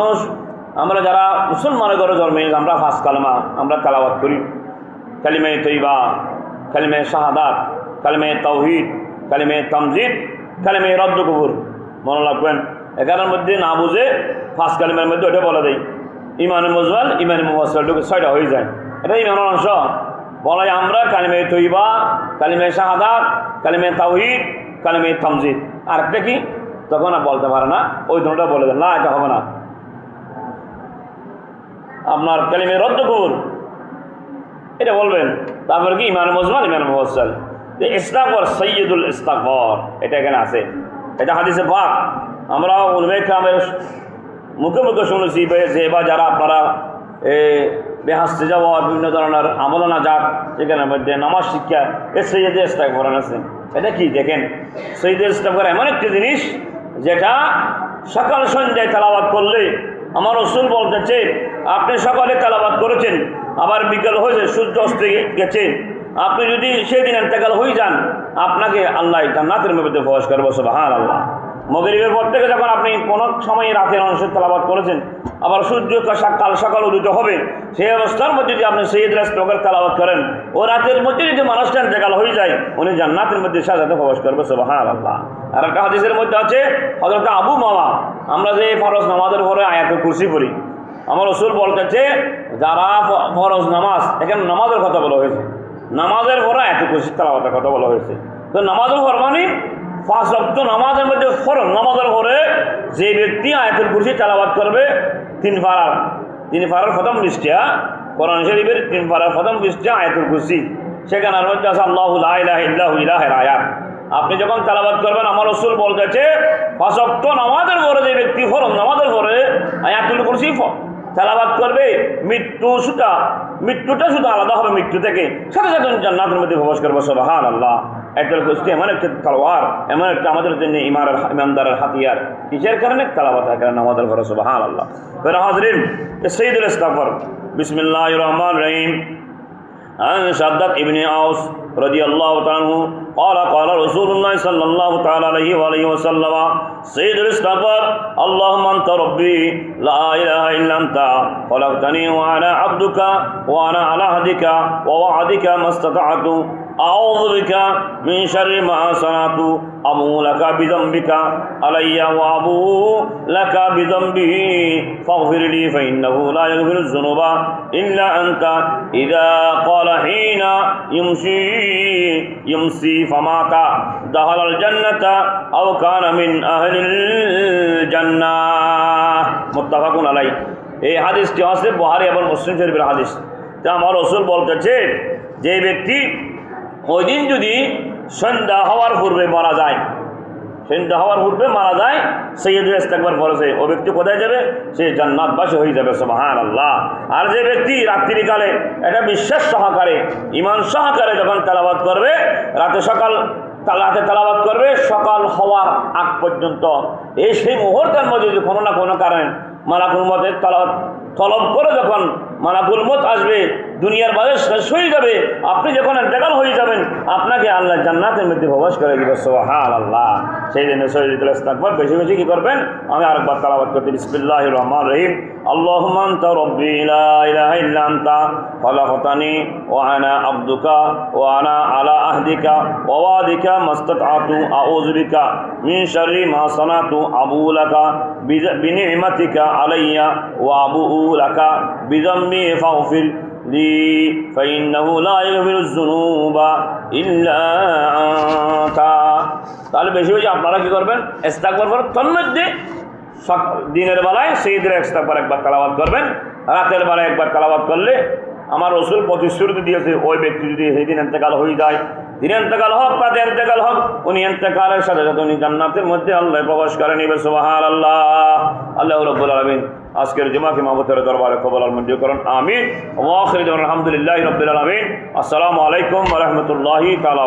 মানুষ, আমরা যারা মুসলমানের ঘরে জন্মে, আমরা ফাঁস কালমা, আমরা তালাবাত করি। কালিমে তৈবা, কালিমে শাহাদাত, কালিমে তৌহিদ কালিমে তামজিদ, কালিমে রদ্দ কবুর। মনে রাখবেন এখানের মধ্যে না বুঝে ফাঁস কালিমের মধ্যে ওটা বলে দেয় ইমানে মজওয়াল ইমানে মুফাসলটুকু ছয়টা হয়ে যায়। এটা ইমানের অংশ। বলা যায় আমরা কালিমে তৈবা, কালিমে শাহাদাত, কালিমে তাওহিদ, কালিমে তামজিদ। আরেকটা কি? তখন বলতে পারে না। ওই দুটা বলে দেন। না এটা হবে না আপনার কালিমে রদ্দ কবুল। এটা বলবেন, তারপরে কি? ইমান মজমান ইমান মহসাল যে ইস্তাকবর সৈয়দুল ইস্তাকবর এটা এখানে আছে। এটা হাদিসে পাক। আমরা উলমে কামের মুখে মুখে শুনেছি, যে বা যারা আপনারা বেহাস্তে যাওয়া বিভিন্ন ধরনের আমলনা যাক সেখানের মধ্যে নামাজ শিক্ষা, এ সৈয়দে ইস্তাকবর আছে। এটা কি? দেখেন সৈয়দে ইস্তাকবর এমন একটি জিনিস, যেটা সকাল সন্ধ্যায় তালাবাদ করলে আমার রসুল বলতেছে, আপনি সকালে তালাবাদ করেছেন, আবার বিকেল হয়েছে, সূর্য অস্ত্রে গেছে। আপনি যদি সেদিন এতেকাল হয়ে যান, আপনাকে আল্লাহ জান্নাতের মধ্যে প্রবেশ করব সব হ্যাঁ আল্লাহ মগরিবের পর থেকে যখন আপনি কোনো সময় রাতের অংশের তালাবাদ করেছেন, আবার সূর্য কাল সকাল উদিত হবে, সেই অবস্থার মধ্যে যদি আপনি সৈয়দ রাষ্ট্রকের তালাবাদ করেন, ও রাতের মধ্যে যদি মানুষটা এন্তেকাল হয়ে যায়, উনি জান্নাতের মধ্যে সাজাতে প্রবেশ করবে সুবহান আল্লাহ আর একটা হাদিসের মধ্যে আছে হজরত আবু মামা আমরা যে ফরজ নামাজের পরে আয়াতে কুরসি পড়ি, আমার রসুল বলতেছে, যারা ফরজ নামাজ, এখানে নামাজের কথা বলা হয়েছে, নামাজের পরে এত কুরসি তালাবাতের কথা বলা হয়েছে। তো নামাজের পর মানে পাঁচ রক্ত নামাজের মধ্যে ফরজ নামাজের পরে যে ব্যক্তি আয়াতুল কুরসি তালাবাত করবে, তিন ফারার তিন ফারার প্রথম বৃষ্টিয়া কোরআন শরীফের তিন ফারার প্রথম বৃষ্টিয়া আয়াতুল কুরসি। সেখানের মধ্যে আছে, আল্লাহ ইলাহ আয়াত। আপনি যখন তালাবাদ করবেন, আমার রসুল বলতেছে ফাঁসক্ত নামাজের পরে যে ব্যক্তি ফরম নামাজের পরে আয়াতুল কুরসি তালাবাদ করবে, মৃত্যু সুতা, মৃত্যুটা শুধু আলাদা হবে মৃত্যু থেকে। সাথে সাথে জান্নাতের মধ্যে প্রবেশ করব সবহান আল্লাহ আয়াতুল গোষ্ঠী এমন একটা তালোয়ার, এমন একটা আমাদের জন্য ইমারের ইমানদারের হাতিয়ার। কিসের কারণে? তালাবাদ হয়, কারণ আমাদের ভরসা সবহান আল্লাহ হাজরিন সঈদুল ইস্তাফর বিসমিল্লাহ রহমান রহিম। عن شدت ابن عوس رضي الله تعالى عنہ قال قال رسول الله صلى الله تعالى عليه وآله وسلم سيد الاستغفار اللهم أنت ربي لا إله إلا أنت خلقتني وأنا عبدك وأنا على عهدك ووعدك ما استطعت أعوذ بك من شر ما صنعت امو لك بذنبك علي وابو لك بذنبه فاغفر لي فإنه لا يغفر الذنوب إلا أنت. إذا قال حين يمشي يمسي فمات دخل الجنة أو كان من أهل الجنة متفق عليه এই হাদিসটি আছে বুহারি এবং মুসলিম শরীফের হাদিস তা আমার রসুল বলতেছে যে ব্যক্তি ওই দিন যদি সন্ধ্যা হওয়ার পূর্বে মারা যায় সন্ধ্যা হওয়ার পূর্বে মারা যায় সৈয়দুল ইস্তাকবার ফরজে ও ব্যক্তি কোথায় যাবে? সে জান্নাতবাসী হয়ে যাবে সুবহান আল্লাহ আর যে ব্যক্তি রাত্রিকালে এটা বিশ্বাস সহকারে ইমান সহকারে যখন তালাবাদ করবে, রাতে সকাল রাতে তালাবাদ করবে, সকাল হওয়ার আগ পর্যন্ত, এই সেই মুহূর্তের মধ্যে যদি কোনো না কোনো কারণে মালাকুল মতের তলব তলব করে যখন মালাকুল মত আসবে দুনিয়ার বাজে শেষ হয়ে যাবে আপনি যখন ইন্তেকাল হয়ে যাবেন আপনাকে আল্লাহ জান্নাতের মধ্যে প্রবেশ করে দিবে সোহান আল্লাহ সেই জন্য শহীদুল ইস্তাকবার বেশি বেশি কি করবেন আমি আরেকবার তালাবাদ করতে বিসমিল্লাহ রহমান রহিম اللهم انت ربي لا اله الا انت خلقتني وانا عبدك وانا على عهدك ووعدك ما استطعت اعوذ بك من شر ما صنعت ابو لك بذ- আলাইয়া ওয়া আবু লাকা বিজম্মি ফাউফিল লি, ফাইন্নাহু লা ইয়াগফিরুজ যুনুবা ইল্লা আনতা তাহলে বেশি বেশি আপনারা কি করবেন? ইস্তাগফার করবেন তন্মধ্যে দিনের বেলায় সেই দিনের ইস্তাগফার একবার তেলাওয়াত করবেন, রাতের বেলায় একবার তেলাওয়াত করলে আমার রসুল প্রতিশ্রুতি দিয়েছে, ওই ব্যক্তি যদি সেই দিন এন্তেকাল হয়ে যায় দিন এন্তেকাল হোক রাতে এন্তেকাল হোক, উনি এন্তেকালের সাথে সাথে উনি জান্নাতের মধ্যে আল্লাহ প্রকাশ করে নিবে সুবাহান আল্লাহ আল্লাহ রব্বুল আলমিন আজকের জুমাকে মাহবুতের দরবারে কবল আল মঞ্জুর করুন, আমিন। ওয়াখির আলহামদুলিল্লাহ রব্বুল আলমিন। আসসালামু আলাইকুম রহমতুল্লাহি তালা